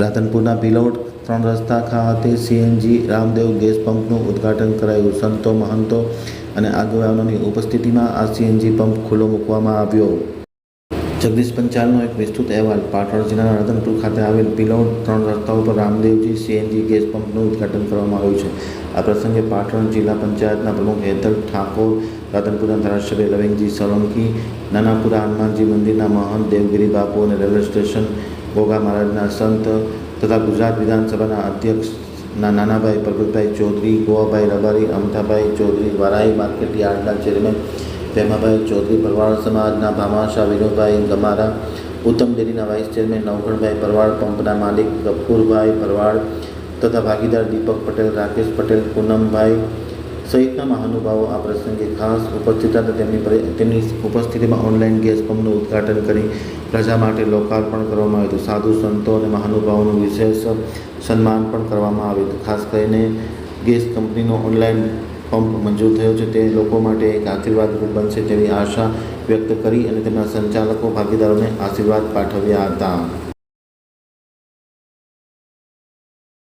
રાધનપુરના ભિલોડ ત્રણ રસ્તા ખાતે સીએનજી, રામદેવ ગેસ પંપનું ઉદ્ઘાટન કરાયું. સંતો, મહંતો અને આગેવાનોની ઉપસ્થિતિમાં આ સીએનજી પંપ ખુલ્લો મૂકવામાં આવ્યો. જગદીશ પંચાલનો એક વિસ્તૃત અહેવાલ. પાટણ જિલ્લાના રાધનપુર ખાતે આવેલ પિલોડ ત્રણ રસ્તાઓ ઉપર રામદેવજી સીએનજી ગેસ પંપનું ઉદ્ઘાટન કરવામાં આવ્યું છે. આ પ્રસંગે પાટણ જિલ્લા પંચાયતના પ્રમુખ હેતલ ઠાકોર, રાધનપુરના ધારાસભ્ય લવિંગજી સોલંકી, નાનાપુરા હનુમાનજી મંદિરના મહંત દેવગીરી બાપુ અને રેલવે સ્ટેશન ગોગા મહારાજના સંત તથા ગુજરાત વિધાનસભાના અધ્યક્ષના નાનાભાઈ પરબતભાઈ ચૌધરી, ગોવાભાઈ રબારી, અમથાભાઈ ચૌધરી વારાઈ માર્કેટ યાર્ડના ચેરમેન પ્રેમાભાઈ ચૌધરી, પરવાળ સમાજના ભામાશા વિનોદભાઈ ગમારા, ઉત્તમ ડેરીના વાઇસ ચેરમેન નવઘણભાઈ પરવાળ, પંપના માલિક ગફુરભાઈ પરવાળ તથા ભાગીદાર દીપક પટેલ, રાકેશ પટેલ, પૂનમભાઈ સહિતના મહાનુભાવો આ પ્રસંગે ખાસ ઉપસ્થિત હતા. તેમની તેમની ઉપસ્થિતિમાં ઓનલાઈન ગેસ પંપનું ઉદ્ઘાટન કરી પ્રજા માટે લોકાર્પણ કરવામાં આવ્યું હતું. સાધુ સંતો અને મહાનુભાવોનું વિશેષ સન્માન પણ કરવામાં આવ્યું હતું. ખાસ કરીને ગેસ કંપનીનો ઓનલાઈન પંપ મંજૂર થયો છે. તે લોકો માટે એક આશીર્વાદરૂપ બનશે તેવી આશા વ્યક્ત કરી અને તેમના સંચાલકો, ભાગીદારોને આશીર્વાદ પાઠવ્યા હતા.